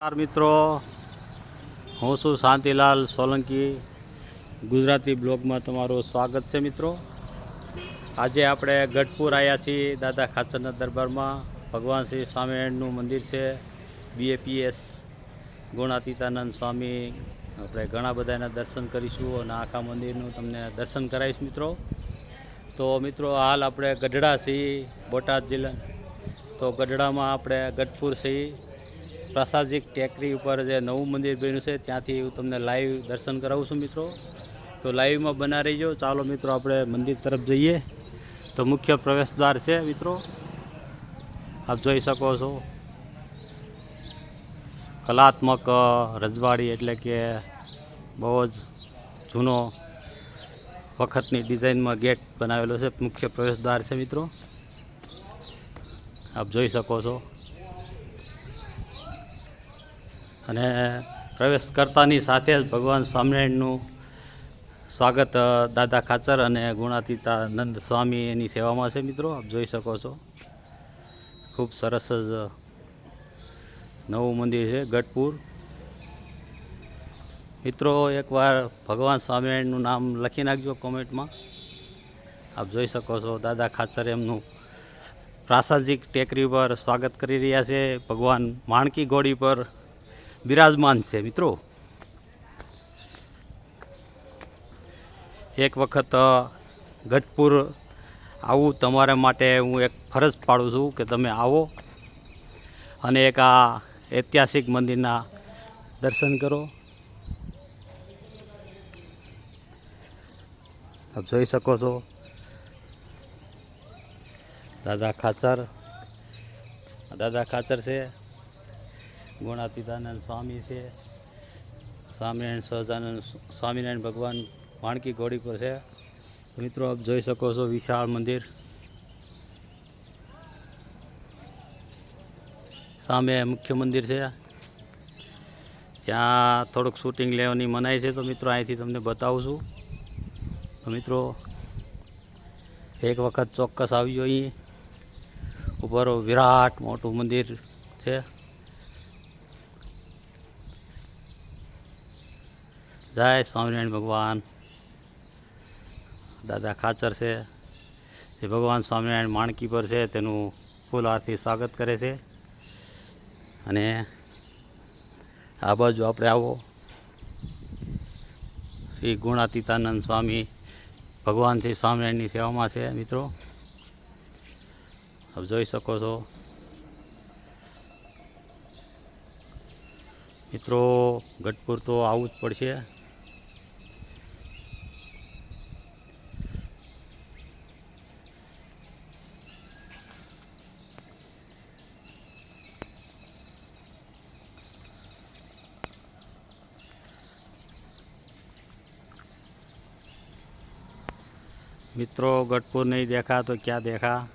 નમસ્કાર મિત્રો. હું છું શાંતિલાલ સોલંકી. ગુજરાતી બ્લોગમાં તમારું સ્વાગત છે મિત્રો. આજે આપણે ગઢપુર આવ્યા છીએ દાદા ખાચરના દરબારમાં. ભગવાન શ્રી સ્વામિનારાયણનું મંદિર છે. બીએપીએસ ગુણાતીતાનંદ સ્વામી. આપણે ઘણા બધા એના દર્શન કરીશું અને આખા મંદિરનું તમને દર્શન કરાવીશ મિત્રો. તો મિત્રો, હાલ આપણે ગઢડા છીએ બોટાદ જિલ્લા તો ગઢડામાં આપણે ગઢપુર છીએ. પ્રાસાદિક ટેકરી ઉપર જે નવું મંદિર બન્યું છે, ત્યાંથી હું તમને લાઈવ દર્શન કરાવું છું મિત્રો. તો લાઈવમાં બના રહીજો. ચાલો મિત્રો, આપણે મંદિર તરફ જઈએ. તો મુખ્ય પ્રવેશદ્વાર છે મિત્રો. આપ જોઈ શકો છો. કલાત્મક રજવાડી એટલે કે બહુ જ જૂનો વખતની ડિઝાઇનમાં ગેટ બનાવેલો છે. મુખ્ય પ્રવેશદ્વાર છે મિત્રો. આપ જોઈ શકો છો. અને પ્રવેશ કરતાની સાથે જ ભગવાન સ્વામિનારાયણનું સ્વાગત દાદા ખાચર અને ગુણાતીતાનંદ સ્વામી એની સેવામાં છે મિત્રો, આપ જોઈ શકો છો. ખૂબ સરસ જ નવું મંદિર છે, ગઢપુર. મિત્રો, એકવાર ભગવાન સ્વામિનારાયણનું નામ લખી નાખજો કોમેન્ટમાં. આપ જોઈ શકો છો, દાદા ખાચર એમનું પ્રાસાદિક ટેકરી પર સ્વાગત કરી રહ્યા છે. ભગવાન માણકી ઘોડી પર બિરાજમાન છે, મિત્રો. એક વખત ગઢપુર આવું તમારા માટે હું એક ફરજ પાડું છું કે તમે આવો અને એક આ ઐતિહાસિક મંદિરના દર્શન કરો. આપ જોઈ શકો છો. દાદા ખાચર દાદા ખાચર છે. ગુણાતીતાનંદ સ્વામી છે. સ્વામિનારાયણ સહજાનંદ સ્વામિનારાયણ ભગવાન વાણકી ઘોડી પર છે. મિત્રો, આપ જોઈ શકો છો વિશાળ મંદિર. સામે મુખ્ય મંદિર છે. ત્યાં થોડુંક શૂટિંગ લેવાની મનાઈ છે. તો મિત્રો, અહીંથી તમને બતાવું છું. તો મિત્રો, એક વખત ચોક્કસ આવ્યો અહીં. ઉપર વિરાટ મોટું મંદિર છે. જય સ્વામિનારાયણ ભગવાન. દાદા ખાચર છે. જે ભગવાન સ્વામિનારાયણ માણકી પર છે, તેનું ફૂલ આરતી સ્વાગત કરે છે. અને આ બાજુ આપણે આવો. શ્રી ગુણાતીતાનંદ સ્વામી ભગવાન શ્રી સ્વામિનારાયણની સેવામાં છે, મિત્રો. આપ જોઈ શકો છો. મિત્રો, ગઢપુર તો આવવું જ પડશે. મિત્રો, ગઢપુર નહીં દેખા તો ક્યાં દેખા?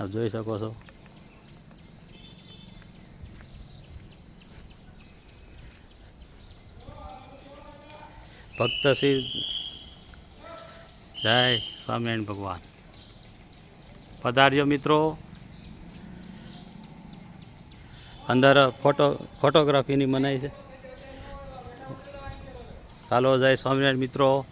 આપ જોઈ શકો છો. ભક્ત શ્રી જય સ્વામિનારાયણ ભગવાન. પધાર્યો મિત્રો. અંદર ફોટો, ફોટોગ્રાફીની મનાઈ છે. ચાલો જય સ્વામિનારાયણ મિત્રો.